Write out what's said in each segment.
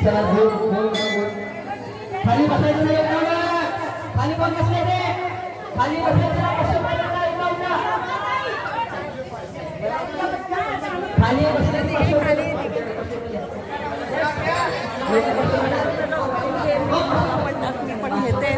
चला गोल गोल गोल खाली बसायचं नाही खाली पण बसले ते? खाली बसायचं खाली बसले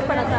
पण आता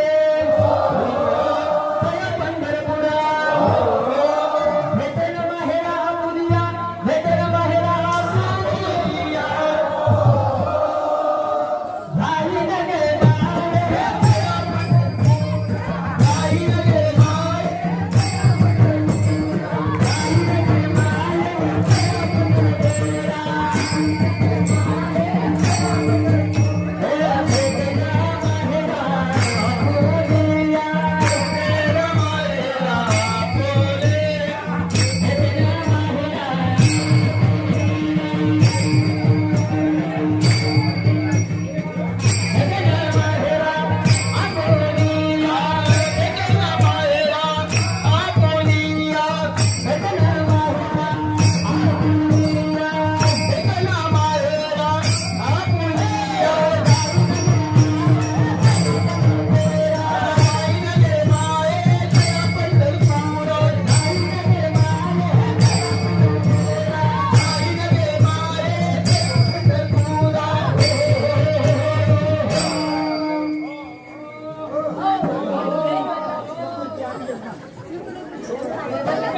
감사합니다.